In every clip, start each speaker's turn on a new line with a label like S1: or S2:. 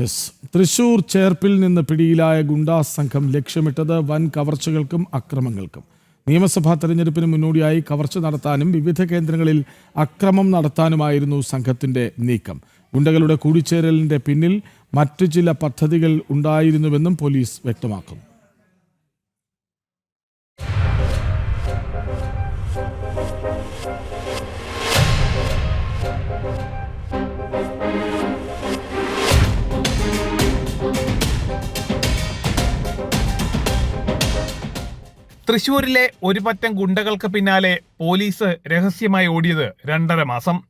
S1: Yes Thrissur ചേർപ്പിൽ നിന്ന് പിടിയിലായ ഗുണ്ടാ സംഘം ലക്ഷ്യമിട്ടത് വൻ കവർച്ചകൾക്കും അക്രമങ്ങൾക്കും. നിയമസഭാ തെരഞ്ഞെടുപ്പിന് മുന്നോടിയായി കവർച്ച നടത്താനും വിവിധ കേന്ദ്രങ്ങളിൽ അക്രമം നടത്താനുമായിരുന്നു സംഘത്തിന്റെ നീക്കം. ഗുണ്ടകളുടെ കൂടിച്ചേരലിന്റെ പിന്നിൽ മറ്റു ചില പദ്ധതികൾ ഉണ്ടായിരുന്നുവെന്നും പോലീസ് വ്യക്തമാക്കുന്നു.
S2: തൃശൂരിലെ ഒരു പറ്റം ഗുണ്ടകൾക്ക് പിന്നാലെ പോലീസ് രഹസ്യമായി ഓടിയത് രണ്ടര മാസം.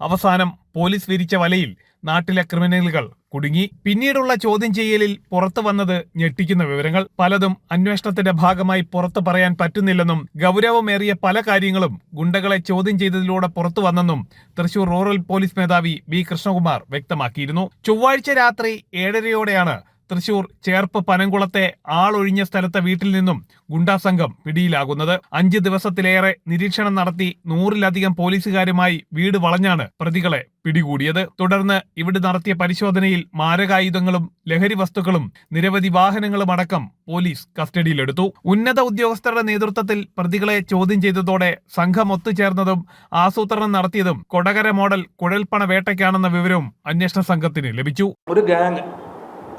S2: അവസാനം പോലീസ് വിരിച്ച വലയിൽ നാട്ടിലെ ക്രിമിനലുകൾ കുടുങ്ങി. പിന്നീടുള്ള ചോദ്യം ചെയ്യലിൽ പുറത്തു വന്നത് ഞെട്ടിക്കുന്ന വിവരങ്ങൾ. പലതും അന്വേഷണത്തിന്റെ ഭാഗമായി പുറത്തു പറയാൻ പറ്റുന്നില്ലെന്നും ഗൗരവമേറിയ പല കാര്യങ്ങളും ഗുണ്ടകളെ ചോദ്യം ചെയ്തതിലൂടെ പുറത്തു വന്നെന്നും തൃശൂർ റൂറൽ പോലീസ് മേധാവി ബി കൃഷ്ണകുമാർ വ്യക്തമാക്കിയിരുന്നു. ചൊവ്വാഴ്ച രാത്രി ഏഴരയോടെയാണ് തൃശൂർ ചേർപ്പ് പനംകുളത്തെ ആളൊഴിഞ്ഞ സ്ഥലത്തെ വീട്ടിൽ നിന്നും ഗുണ്ടാ സംഘം പിടിയിലാകുന്നത്. അഞ്ച് ദിവസത്തിലേറെ നിരീക്ഷണം നടത്തി നൂറിലധികം പോലീസുകാരുമായി വീട് വളഞ്ഞാണ് പ്രതികളെ പിടികൂടിയത്. തുടർന്ന് ഇവിടെ നടത്തിയ പരിശോധനയിൽ മാരകായുധങ്ങളും ലഹരി വസ്തുക്കളും നിരവധി വാഹനങ്ങളും അടക്കം പോലീസ് കസ്റ്റഡിയിലെടുത്തു. ഉന്നത ഉദ്യോഗസ്ഥരുടെ നേതൃത്വത്തിൽ പ്രതികളെ ചോദ്യം ചെയ്തതോടെ സംഘം ഒത്തുചേർന്നതും ആസൂത്രണം നടത്തിയതും കൊടകര മോഡൽ കുഴൽപ്പണ വേട്ടയ്ക്കാണെന്ന വിവരവും അന്വേഷണ സംഘത്തിന് ലഭിച്ചു.
S3: ഒരു ഗ്യാങ്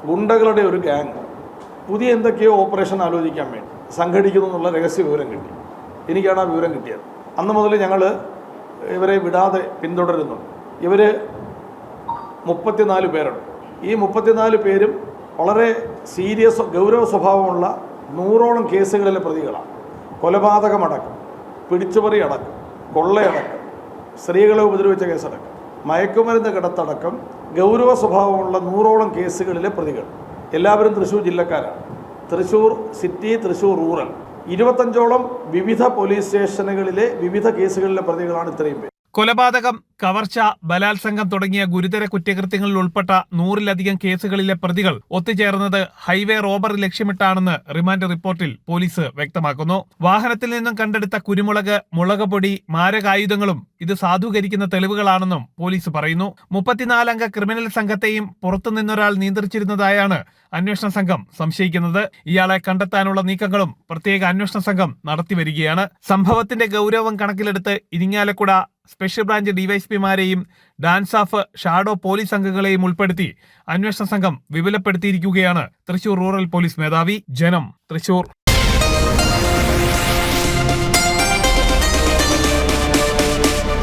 S3: ഗുണ്ടകളുടെ ഒരു ഗ്യാങ് പുതിയ എന്തൊക്കെയോ ഓപ്പറേഷൻ ആലോചിക്കാൻ വേണ്ടി സംഘടിക്കുന്നു എന്നുള്ള രഹസ്യ വിവരം കിട്ടി. എനിക്കാണ് ആ വിവരം കിട്ടിയത്. അന്ന് മുതൽ ഞങ്ങൾ ഇവരെ വിടാതെ പിന്തുടരുന്നു. ഇവർ മുപ്പത്തിനാല് പേരുണ്ട് ഈ മുപ്പത്തിനാല് പേരും വളരെ സീരിയസ് ഗൗരവ സ്വഭാവമുള്ള നൂറോളം കേസുകളിലെ പ്രതികളാണ്. കൊലപാതകമടക്കം പിടിച്ചുപറി അടക്കം കൊള്ളയടക്കം സ്ത്രീകളെ ഉപദ്രവിച്ച കേസടക്കം. മയക്കുമരുന്ന് കിടത്തടക്കം ഗൗരവ സ്വഭാവമുള്ള നൂറോളം കേസുകളിലെ പ്രതികൾ. എല്ലാവരും Thrissur ജില്ലക്കാരാണ്. Thrissur city Thrissur rural. ഇരുപത്തഞ്ചോളം വിവിധ പോലീസ് സ്റ്റേഷനുകളിലെ വിവിധ കേസുകളിലെ പ്രതികളാണ് ഇത്രയും പേര്.
S2: കൊലപാതകം കവർച്ച ബലാത്സംഗം തുടങ്ങിയ ഗുരുതര കുറ്റകൃത്യങ്ങളിൽ ഉൾപ്പെട്ട നൂറിലധികം കേസുകളിലെ പ്രതികൾ ഒത്തുചേർന്നത് ഹൈവേ റോബറി ലക്ഷ്യമിട്ടാണെന്ന് റിമാൻഡ് റിപ്പോർട്ടിൽ പോലീസ് വ്യക്തമാക്കുന്നു. വാഹനത്തിൽ നിന്നും കണ്ടെടുത്ത കുരുമുളക് മുളക് പൊടി മാരകായുധങ്ങളും ഇത് സാധൂകരിക്കുന്ന തെളിവുകളാണെന്നും പോലീസ് പറയുന്നു. മുപ്പത്തിനാലംഗ ക്രിമിനൽ സംഘത്തെയും പുറത്തുനിന്നൊരാൾ നിയന്ത്രിച്ചിരുന്നതായാണ് അന്വേഷണ സംഘം സംശയിക്കുന്നത്. ഇയാളെ കണ്ടെത്താനുള്ള നീക്കങ്ങളും പ്രത്യേക അന്വേഷണ സംഘം നടത്തിവരികയാണ്. സംഭവത്തിന്റെ ഗൗരവം കണക്കിലെടുത്ത് ഇരിങ്ങാലക്കുട സ്പെഷ്യൽ ബ്രാഞ്ച് ഡിവൈഎസ്പിമാരെയും ഡാൻസ് ഓഫ് ഷാഡോ പോലീസ് അംഗങ്ങളെയും ഉൾപ്പെടുത്തി അന്വേഷണ സംഘം വിപുലപ്പെടുത്തിയിരിക്കുകയാണ്. തൃശൂർ റൂറൽ പോലീസ് മേധാവി ജനം. തൃശൂർ.